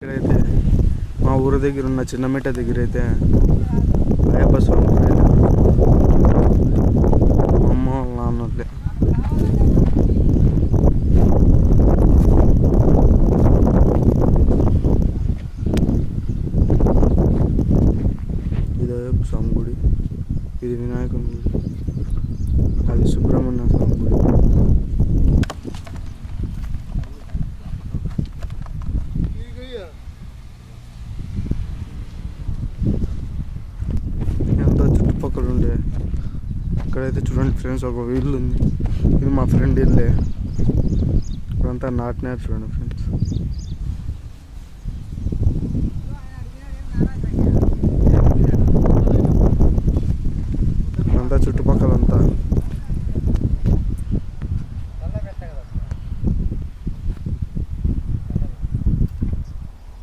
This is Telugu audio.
ఇక్కడైతే మా ఊరి దగ్గర ఉన్న చిన్నమిట్ట దగ్గర అయితే. అయ్యప్ప స్వామి గుడి అమ్మ వాళ్ళ నాన్నోళ్ళే ఇది అయ్యప్ప స్వామి గుడి. ఇది వినాయకుని గుడి. అది సుబ్రహ్మణ్య స్వామి గుడి. చుట్టుపక్కల ఉండే ఇక్కడైతే చూడండి ఫ్రెండ్స్ ఒక వీళ్ళు ఉంది ఇది మా ఫ్రెండ్ ఇల్లే. ఇక్కడంతా నాటినారు చూడండి ఫ్రెండ్స్. అంతా చుట్టుపక్కల అంతా